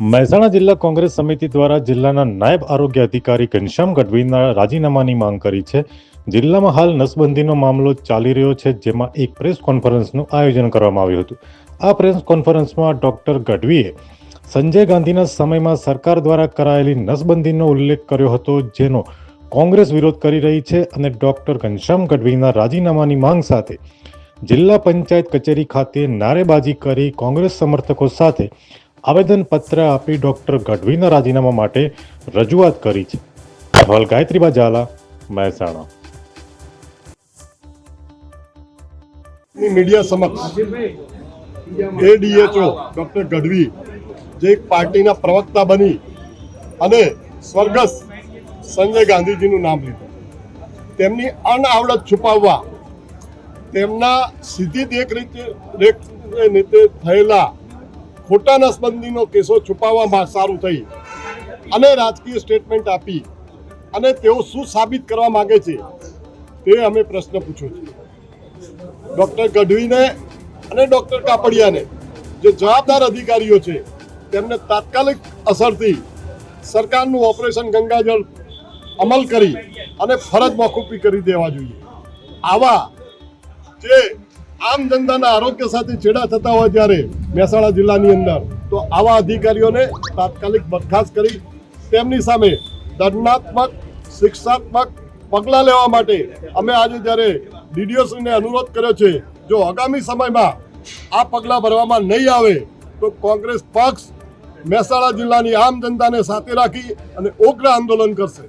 મહેસાણા જિલ્લા કોંગ્રેસ સમિતિ દ્વારા જિલ્લાના નાયબ આરોગ્ય અધિકારી ઘનશ્યામ ગઢવીના રાજીનામાની માંગ કરી છે. જિલ્લામાં હાલ નસબંધીનો મામલો ચાલી રહ્યો છે, જેમાં એક પ્રેસ કોન્ફરન્સનું આયોજન કરવામાં આવ્યું હતું. આ પ્રેસ કોન્ફરન્સમાં ડોક્ટર ગઢવીએ સંજય ગાંધીના સમયમાં સરકાર દ્વારા કરાયેલી નસબંધીનો ઉલ્લેખ કર્યો હતો, જેનો કોંગ્રેસ વિરોધ કરી રહી છે અને ડોક્ટર ઘનશ્યામ ગઢવીના રાજીનામાની માંગ સાથે જિલ્લા પંચાયત કચેરી ખાતે નારેબાજી કરી કોંગ્રેસ સમર્થકો સાથે આવેદનપત્ર આપી ડોક્ટર ગઢવીના રાજીનામા માટે રજૂઆત કરી છે. અહેવાલ ગાયત્રી બાજાલા મહેસાણા. મીડિયા સમક્ષ એડીએચઓ ડોક્ટર ગઢવી જે એક પાર્ટીના પ્રવક્તા બની અને સ્વર્ગસ્થ સંજય ગાંધીજીનું નામ લીધું. તેમની અનઆવડત છુપાવવા તેમના સીધી દેખ રીતે થયેલા ખોટા નસબંધીનો કેસો છુપાવવામાં સારું થઈ. અને રાજકીય સ્ટેટમેન્ટ આપી. અને તેઓ શું સાબિત કરવા માગે છે, તે અમે પ્રશ્ન પૂછ્યો છે. ડૉક્ટર ગઢવીને અને ડૉક્ટર કાપડિયાને જે જવાબદાર અધિકારીઓ છે, તેમને તાત્કાલિક અસરથી સરકારનું ઓપરેશન ગંગાજળ અમલ કરી અને ફરજ મોકૂફી કરી દેવા જોઈએ. આવા જે આમ જનતાના આરોગ્ય સાથે છેડા થતા હોય ત્યારે મહેસાણા જિલ્લાની અંદર તો આવા અધિકારીઓને તાત્કાલિક બરખાસ્ત કરી તેમની સામે દંડાત્મક શિક્ષાત્મક પગલાં લેવા માટે અમે આજે જ્યારે ડીડીઓશ્રીને અનુરોધ કર્યો છે, જો આગામી સમયમાં આ પગલાં ભરવામાં નહીં આવે તો કોંગ્રેસ પક્ષ મહેસાણા જિલ્લાની આમ જનતાને સાથે રાખી અને ઉગ્ર આંદોલન કરશે.